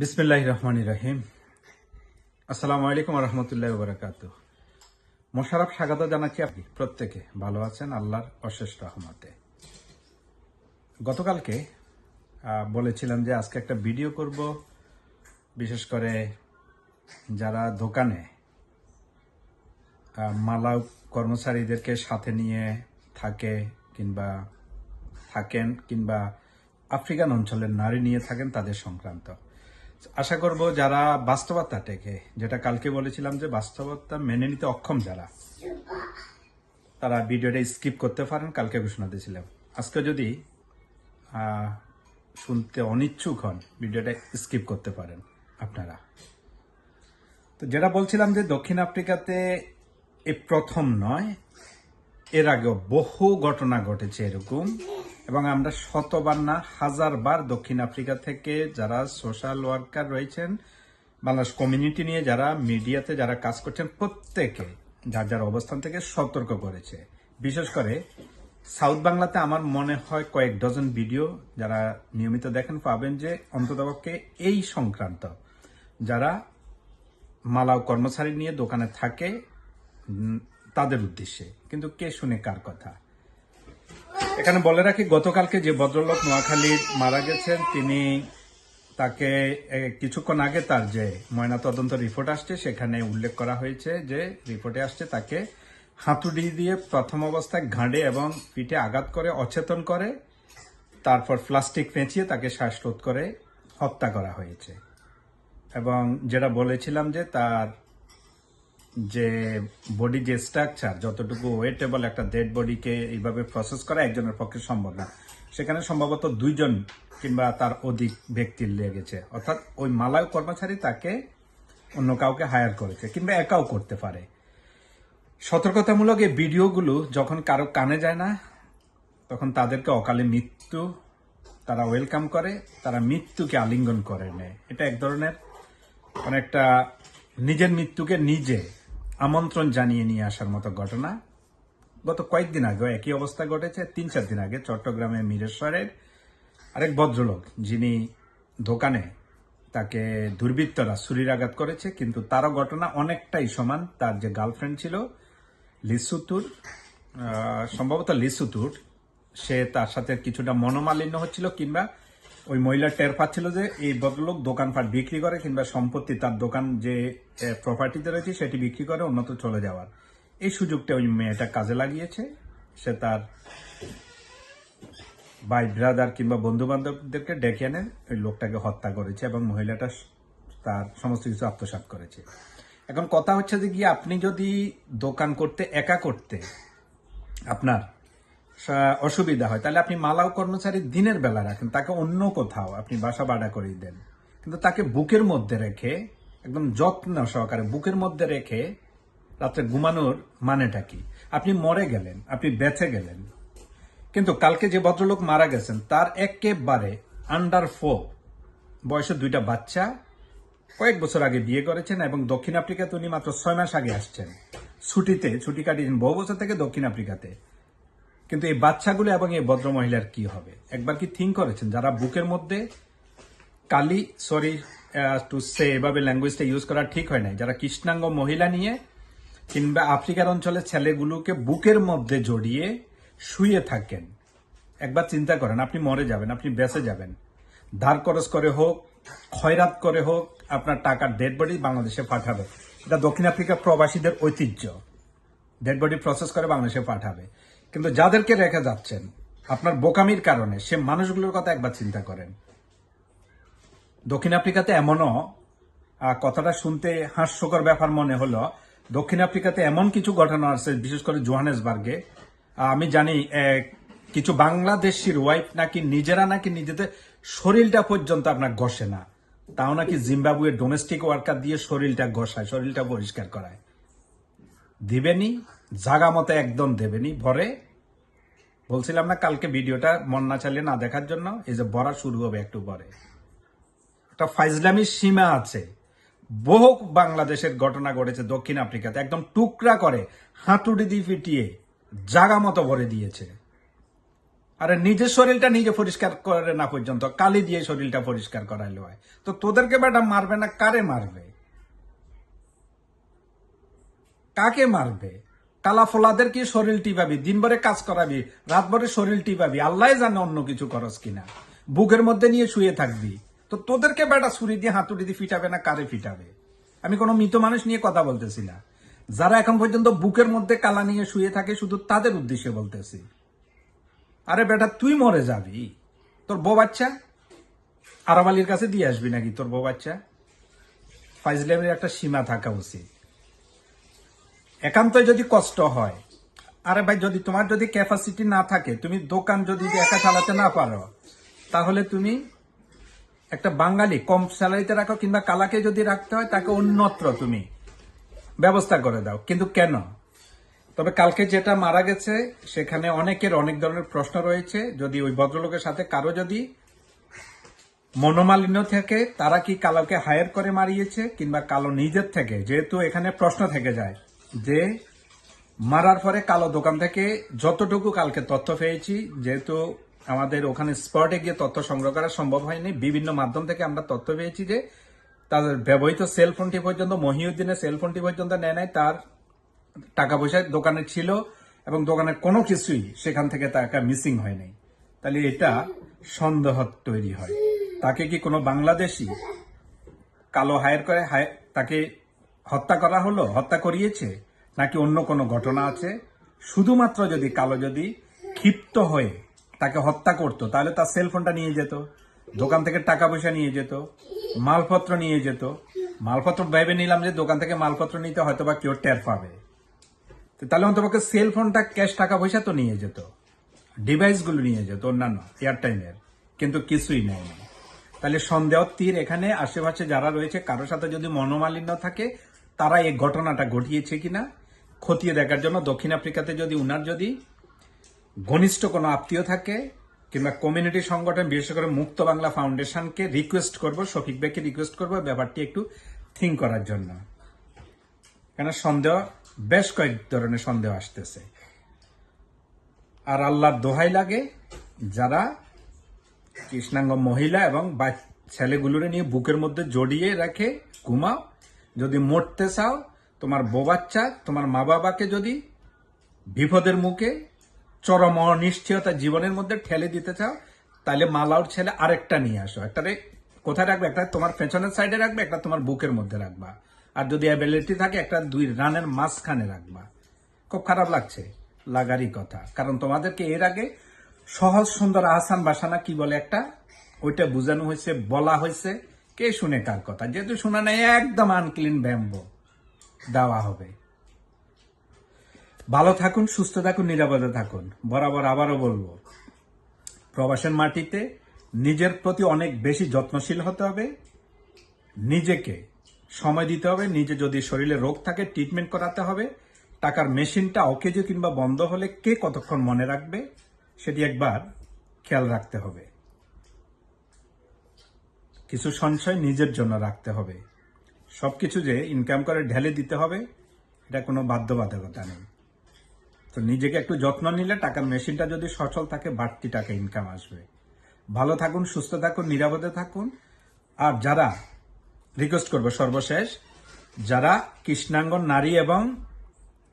বিসমিল্লাহ রহমান রাহিম। আসসালামু আলাইকুম রহমতুল্লাহ বরাকাত মোশারফ স্বাগত জানাচ্ছি আপনি প্রত্যেকে ভালো আছেন? আল্লাহর অশেষ রহমতে। গতকালকে বলেছিলাম যে আজকে একটা ভিডিও করব। বিশেষ করে যারা দোকানে মালাউ কর্মচারীদেরকে সাথে নিয়ে থাকে কিংবা থাকেন কিংবা আফ্রিকান অঞ্চলের নারী নিয়ে থাকেন তাদের সংক্রান্ত। আশা করব যারা বাস্তবতা টেকে, যেটা কালকে বলেছিলাম যে বাস্তবতা মেনে নিতে অক্ষম যারা, তারা ভিডিওটা স্কিপ করতে পারেন, কালকে ঘোষণা দিয়েছিলাম। আজকে যদি শুনতে অনিচ্ছুক হন, ভিডিওটা স্কিপ করতে পারেন আপনারা। তো যেটা বলছিলাম যে দক্ষিণ আফ্রিকাতে এ প্রথম নয়, এর আগেও বহু ঘটনা ঘটেছে এরকম। এবং আমরা শতবার না, হাজারবার দক্ষিণ আফ্রিকা থেকে যারা সোশ্যাল ওয়ার্কার রয়েছেন, বাংলাদেশ কমিউনিটি নিয়ে যারা মিডিয়াতে যারা কাজ করছেন, প্রত্যেকে যার যার অবস্থান থেকে সতর্ক করেছে। বিশেষ করে সাউথ বাংলাতে আমার মনে হয় কয়েক ডজন ভিডিও যারা নিয়মিত দেখেন পাবেন যে অন্ততপক্ষে এই সংক্রান্ত যারা মালাও কর্মচারী নিয়ে দোকানে থাকে তাদের উদ্দেশ্যে। কিন্তু কে শুনে কার কথা? এখানে বলে রাখি, গতকালকে যে ভদ্রলোক নোয়াখালীর মারা গেছেন, তিনি তাকে কিছুক্ষণ আগে তার যে ময়নাতদন্ত রিপোর্ট আসছে, সেখানে উল্লেখ করা হয়েছে যে রিপোর্টে আসছে তাকে হাতুড়ি দিয়ে প্রথম অবস্থায় ঘাড়ে এবং পিঠে আঘাত করে, অচেতন করে, তারপর প্লাস্টিক পেঁচিয়ে তাকে শ্বাসরোধ করে হত্যা করা হয়েছে। এবং যেটা বলেছিলাম যে তার যে বডি যে স্ট্রাকচার যতটুকু ওয়েটেবল একটা ডেড বডিকে এইভাবে প্রসেস করা একজনের পক্ষে সম্ভব না। সেখানে সম্ভবত দুইজন কিংবা তার অধিক ব্যক্তির লেগেছে। অর্থাৎ ওই মালায় কর্মচারী তাকে অন্য কাউকে হায়ার করেছে কিংবা একাও করতে পারে। সতর্কতামূলক এই ভিডিওগুলো যখন কারও কানে যায় না, তখন তাদেরকে অকালে মৃত্যু তারা ওয়েলকাম করে, তারা মৃত্যুকে আলিঙ্গন করে নেয়। এটা এক ধরনের অনেকটা নিজের মৃত্যুকে নিজে আমন্ত্রণ জানিয়ে নিয়ে আসার মতো ঘটনা। গত কয়েকদিন আগে একই অবস্থা ঘটেছে। তিন চার দিন আগে চট্টগ্রামে মিরেশ্বরের আরেক ভদ্রলোক, যিনি দোকানে তাকে দুর্বৃত্তরা ছুরির আঘাত করেছে, কিন্তু তারও ঘটনা অনেকটাই সমান। তার যে গার্লফ্রেন্ড ছিল, লিসুতুর সম্ভবত লিসুতুর, সে তার সাথে কিছুটা মনোমালিন্য হচ্ছিল কিংবা ওই মহিলা টের পাচ্ছিল যে এই ভদ্রলোক দোকানপাট বিক্রি করে কিংবা সম্পত্তি তার দোকান যে প্রপার্টিতে রয়েছে সেটি বিক্রি করে অন্যত চলে যাওয়ার। এই সুযোগটা ওই মেয়েটা কাজে লাগিয়েছে। সে তার ভাই ব্রাদার কিংবা বন্ধু বান্ধবদেরকে ডেকে এনে ওই লোকটাকে হত্যা করেছে এবং মহিলাটা তার সমস্ত কিছু আত্মসাৎ করেছে। এখন কথা হচ্ছে যে কি আপনি যদি দোকান করতে, একা করতে আপনার অসুবিধা হয়। তাহলে আপনি মালাও কর্মচারী দিনের বেলা রাখেন, তাকে অন্য কোথাও আপনি বাসা বাড়া করে দেন। কিন্তু তাকে বুকের মধ্যে রেখে, একদম যত্ন সহকারে বুকের মধ্যে রেখে রাত্রে ঘুমানোর মানেটা কি? আপনি মরে গেলেন, আপনি বেঁচে গেলেন। কিন্তু কালকে যে ভদ্রলোক মারা গেছেন, তার একেবারে আন্ডার ফোর বয়সে দুইটা বাচ্চা কয়েক বছর আগে বিয়ে করেছেন এবং দক্ষিণ আফ্রিকাতে উনি মাত্র ছয় মাস আগে আসছেন। ছুটিতে, ছুটি কাটিয়েছেন বহু বছর থেকে দক্ষিণ আফ্রিকাতে। কিন্তু এই বাচ্চাগুলো এবং এই ভদ্র মহিলার কি হবে? একবার কি থিঙ্ক করেছেন? যারা বুকের মধ্যে কালি সরি টু সে এভাবে ল্যাঙ্গুয়েজটা ইউজ করা ঠিক হয় নাই, যারা কৃষ্ণাঙ্গ মহিলা নিয়ে কিংবা আফ্রিকার অঞ্চলের ছেলেগুলোকে বুকের মধ্যে জড়িয়ে শুয়ে থাকেন, একবার চিন্তা করেন, আপনি মরে যাবেন, আপনি বেঁচে যাবেন। ধার খরচ করে হোক, খয়রাত করে হোক, আপনার টাকার ডেড বডি বাংলাদেশে পাঠাবে। এটা দক্ষিণ আফ্রিকা প্রবাসীদের ঐতিহ্য। ডেড বডি প্রসেস করে বাংলাদেশে পাঠাবে। কিন্তু যাদেরকে রেখে যাচ্ছেন, আপনার বোকামির কারণে সে মানুষগুলোর কথা একবার চিন্তা করেন। দক্ষিণ আফ্রিকাতে এমনও কথাটা শুনতে হাস্যকর ব্যাপার মনে হলো, দক্ষিণ আফ্রিকাতে এমন কিছু ঘটনা আছে, বিশেষ করে জোহানেসবার্গে। আমি জানি কিছু বাংলাদেশির ওয়াইফ নাকি নিজেরা নাকি নিজেদের শরীরটা পর্যন্ত আপনার ঘষে না। তাও নাকি জিম্বাবুয়ের ডোমেস্টিক ওয়ার্কার দিয়ে শরীরটা ঘষায়, শরীরটা পরিষ্কার করায়। দিবেনি? জাগা মতো একদম দেবেনি, ভরে। বলছিলাম না কালকে ভিডিওটা মন না চালিয়ে না দেখার জন্য, এই যে ভরা শুরু হবে একটু পরে। একটা ফাইজলামির সীমা আছে। বহু বাংলাদেশের ঘটনা ঘটেছে দক্ষিণ আফ্রিকাতে, একদম টুকরা করে হাতুড়ি দিয়ে ফিটিয়ে, জাগা মতো ভরে দিয়েছে। আরে নিজের শরীরটা নিজে পরিষ্কার করে না পর্যন্ত, কালি দিয়ে শরীরটা পরিষ্কার করাইলে হয়। তো তোদেরকে বেটা মারবে না, কারে মারবে? কাকে মারবে? কালা ফোলাদের কি শরীর টিপাবি? দিনভরে কাজ করাবি, রাতভরে শরীর টিপাবি? আল্লাহ জানে অন্য কিছু করস কিনা। বুকের মধ্যে নিয়ে শুয়ে থাকবি। তো তোদেরকে বেটা ছুরি দিয়ে, হাতুড়ি দিয়ে ফিটাবে না কারে ফিটাবে? আমি কোনো মৃত মানুষ নিয়ে কথা বলতেছি না। যারা এখন পর্যন্ত বুকের মধ্যে কালা নিয়ে শুয়ে থাকে, শুধু তাদের উদ্দেশ্যে বলতেছি। আরে বেটা, তুই মরে যাবি। তোর বউ বাচ্চা? আলীর কাছে দিয়ে আসবি নাকি তোর বউ বাচ্চা? ফাইজলামের একটা সীমা থাকা উচিত। একান্ত যদি কষ্ট হয়, আরে ভাই, যদি তোমার যদি ক্যাপাসিটি না থাকে, তুমি দোকান যদি একা চালাতে না পারো, তাহলে তুমি একটা বাঙালি, কম স্যালারিতে রাখো কিংবা কালাকে যদি রাখতে হয়, তাকে অন্যত্র তুমি ব্যবস্থা করে দাও। কিন্তু কেন? তবে কালকে যেটা মারা গেছে, সেখানে অনেকের অনেক ধরনের প্রশ্ন রয়েছে। যদি ওই ভদ্রলোকের সাথে কারও যদি মনোমালিন্য থেকে, তারা কি কালোকে হায়ার করে মারিয়েছে কিংবা কালো নিজের থেকে? যেহেতু এখানে প্রশ্ন থেকে যায়। যে মারার পরে কালো দোকান থেকে যতটুকু কালকে তথ্য পেয়েছি, যেহেতু আমাদের ওখানে স্পটে গিয়ে তথ্য সংগ্রহ করা সম্ভব হয়নি, বিভিন্ন মাধ্যম থেকে আমরা তথ্য পেয়েছি যে তাদের ব্যবহৃত সেলফোনটি পর্যন্ত, মহিউদ্দিনের সেলফোনটি পর্যন্ত নেয় নাই, তার টাকা পয়সা দোকানে ছিল এবং দোকানের কোনো কিছুই সেখান থেকে টাকা মিসিং হয় নাই। তাহলে এটা সন্দেহ তৈরি হয়। তাকে কি কোনো বাংলাদেশি কালো হায়ার করে তাকে হত্যা করা হলো, হত্যা করিয়েছে? নাকি অন্য কোনো ঘটনা আছে? শুধুমাত্র যদি কালো যদি ক্ষিপ্ত হয়ে তাকে হত্যা করতো, তাহলে তার সেলফোনটা নিয়ে যেত, দোকান থেকে টাকা পয়সা নিয়ে যেত, মালপত্র নিয়ে যেত। মালপত্র ভেবে নিলাম যে দোকান থেকে মালপত্র নিতে হয়তো বা কেউ টের পাবে। তাহলে অন্তপক্ষে সেল ফোনটা ক্যাশ টাকা পয়সা তো নিয়ে যেত। ডিভাইসগুলো নিয়ে যেত অন্যান্য এয়ারটাইমের কিন্তু কিছুই নেয়নি তাহলে সন্দেহ তীর এখানে, আশেপাশে যারা রয়েছে, কারোর সাথে যদি মনোমালিন্য থাকে, তারা এই ঘটনাটা ঘটিয়েছে কিনা, খতিয়ে দেখার জন্য দক্ষিণ আফ্রিকাতে যদি উনার যদি ঘনিষ্ঠ কোনো আত্মীয় থাকে, কিংবা কমিউনিটি সংগঠন, বিশেষ করে মুক্ত বাংলা ফাউন্ডেশনকে রিকোয়েস্ট করব, শফিক ভাইকে রিকোয়েস্ট করব, ব্যাপারটি একটু থিঙ্ক করার জন্য। কেন সন্দেহ, বেশ কয়েক ধরনের সন্দেহ আসতেছে। আর আল্লাহর দোহাই লাগে, যারা কৃষ্ণাঙ্গ মহিলা এবং ছেলেগুলোরে নিয়ে বুকের মধ্যে জড়িয়ে রাখে ঘুমাও। যদি মরতে চাও, তোমার বোবাচ্চা তোমার মা বাবাকে যদি বিপদের মুখে চরম অনিশ্চয়তা জীবনের মধ্যে ঠেলে দিতে চাও, তাহলে মালাউর ছেলে আরেকটা নিয়ে আসো। একটা রে- কোথায় রাখবে? একটা তোমার পেছনের সাইডে রাখবে, একটা তোমার বুকের মধ্যে রাখবা। আর যদি অ্যাবিলিটি থাকে, একটা দুই রানের মাঝখানে রাখবা। খুব খারাপ লাগছে, লাগারই কথা। কারণ তোমাদেরকে এর আগে সহজ, সুন্দর আহসান বাসানা কি বলে একটা? ওইটা বোঝানো হয়েছে, বলা হয়েছে। কে শুনে কার কথা? যেহেতু শোনা নেই, একদম আনক্লিন ব্যাম্বো দেওয়া হবে। ভালো থাকুন, সুস্থ থাকুন, নিরাপদে থাকুন। বরাবর আবারও বলব, প্রবাসের মাটিতে নিজের প্রতি অনেক বেশি যত্নশীল হতে হবে। নিজেকে সময় দিতে হবে, নিজে যদি শরীরে রোগ থাকে ট্রিটমেন্ট করাতে হবে। টাকার মেশিনটা অকেজো কিংবা বন্ধ হলে কে কতক্ষণ মনে রাখবে? সেটি একবার খেয়াল রাখতে হবে। কিছু সঞ্চয় নিজের জন্য রাখতে হবে। সবকিছু যে ইনকাম করে ঢেলে দিতে হবে, এটা কোনো বাধ্যবাধকতা নেই। তো নিজেকে একটু যত্ন নিলে টাকার মেশিনটা যদি সচল থাকে, বাড়তি টাকা ইনকাম আসবে। ভালো থাকুন, সুস্থ থাকুন, নিরাপদে থাকুন। আর যারা রিকোয়েস্ট করব সর্বশেষ, যারা কৃষ্ণাঙ্গন নারী এবং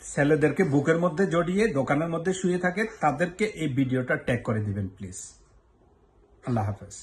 ছেলেদেরকে বুকের মধ্যে জড়িয়ে, দোকানের মধ্যে শুয়ে থাকে, তাদেরকে এই ভিডিওটা ট্যাগ করে দিবেন প্লিজ আল্লাহ হাফেজ।